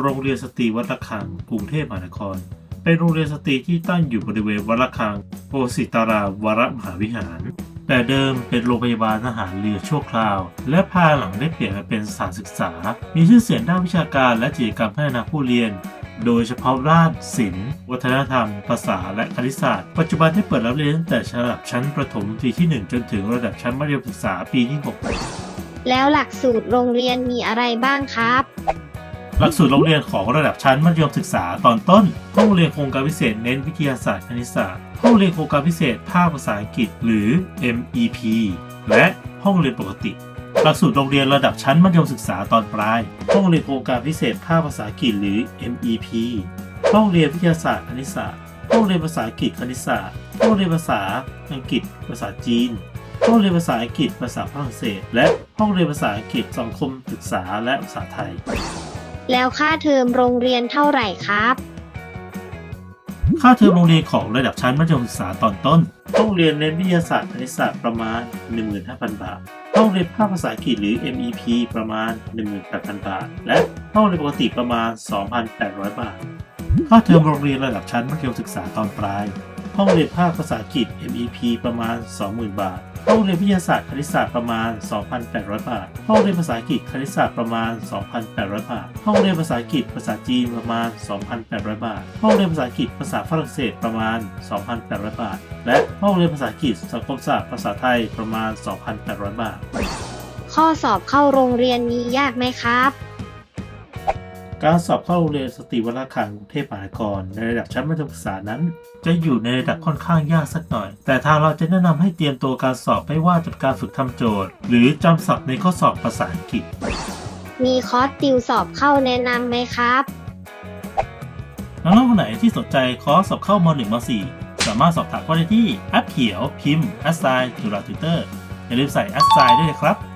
โรงเรียนสตรีวัดระฆังกรุงเทพมหานคร เป็นโรงเรียนสตรีที่ตั้งอยู่บริเวณวัดระฆังโอสิตาราวรมหาวิหาร แต่เดิมเป็นโรงพยาบาลทหารเรือชั่วคราว และภายหลังได้เปลี่ยนมาเป็นสถานศึกษา มีชื่อเสียงด้านวิชาการและกิจกรรมพัฒนาผู้เรียนโดยเฉพาะด้านศิลป์ วัฒนธรรม ภาษา และคณิตศาสตร์ ปัจจุบันได้เปิดรับเรียนตั้งแต่ระดับชั้นประถมปีที่ 1 จนถึงระดับชั้นมัธยมศึกษาปีที่ 6 แล้วหลักสูตรโรงเรียนมีอะไรบ้างครับ หลักสูตรโรงเรียนของระดับชั้นมัธยมศึกษาตอนต้นห้องเรียนโครงการพิเศษเน้นวิทยาศาสตร์คณิตศาสตร์ห้องเรียนโครงการพิเศษภาคภาษาอังกฤษ หรือ MEP และห้องเรียนปกติหลักสูตรโรงเรียนระดับชั้นมัธยมศึกษาตอนปลาย ห้องเรียนโครงการพิเศษภาคภาษาอังกฤษหรือ MEP ห้องเรียนวิทยาศาสตร์คณิตศาสตร์ ห้องเรียนภาษาอังกฤษคณิตศาสตร์ ห้องเรียนภาษาอังกฤษ ภาษาจีน ห้องเรียนภาษาอังกฤษ ภาษาฝรั่งเศส และห้องเรียนภาษาอังกฤษสังคมศึกษาและภาษาไทย แล้วค่าเทอมโรงเรียนเท่าไหร่ครับ ค่าเทอมโรงเรียนของระดับชั้นมัธยมศึกษาตอนต้นห้องเรียนเน้นวิทยาศาสตร์คณิตศาสตร์ประมาณ 15,000 บาทห้องเรียนภาคภาษาอังกฤษหรือ MEP ประมาณ 18,000 บาท และห้องเรียนปกติประมาณ 2,800 บาท ค่าเทอมโรงเรียนระดับชั้นมัธยมศึกษาตอนปลาย ห้องเรียนภาคภาษาอังกฤษ MEP ประมาณ 20,000 บาท ห้องเรียนวิทยาศาสตร์คณิตศาสตร์ประมาณ 2,800 บาท ห้องเรียนภาษาอังกฤษคณิตศาสตร์ประมาณ 2,800 บาท ห้องเรียนภาษาอังกฤษภาษาจีนประมาณ 2,800 บาท ห้องเรียนภาษาอังกฤษภาษาฝรั่งเศสประมาณ 2,800 บาท และห้องเรียนภาษาอังกฤษสังคมศาสตร์ภาษาไทยประมาณ 2,800 บาท ข้อสอบเข้าโรงเรียนมียากไหมครับ การสอบเข้าโรงเรียนสตรีวัดระฆังกรุงเทพมหานครในระดับชั้นมัธยมศึกษานั้น จะอยู่ในระดับค่อนข้างยากสักหน่อย แต่ทางเราจะแนะนำให้เตรียมตัวการสอบไม่ว่าจะเป็นการฝึกทำโจทย์ หรือจำศัพท์ในข้อสอบภาษาอังกฤษ มีคอร์สติวสอบเข้าแนะนำไหมครับน้องๆคนไหนที่สนใจคอร์สสอบเข้าม .1 ม .4 สามารถสอบถามเข้าได้ที่แอปเขียวพิมพ์ a s s i g n จุฬาทวิตเตอร์อย่าลืมใส่ a s s i g n ด้วยนะครับ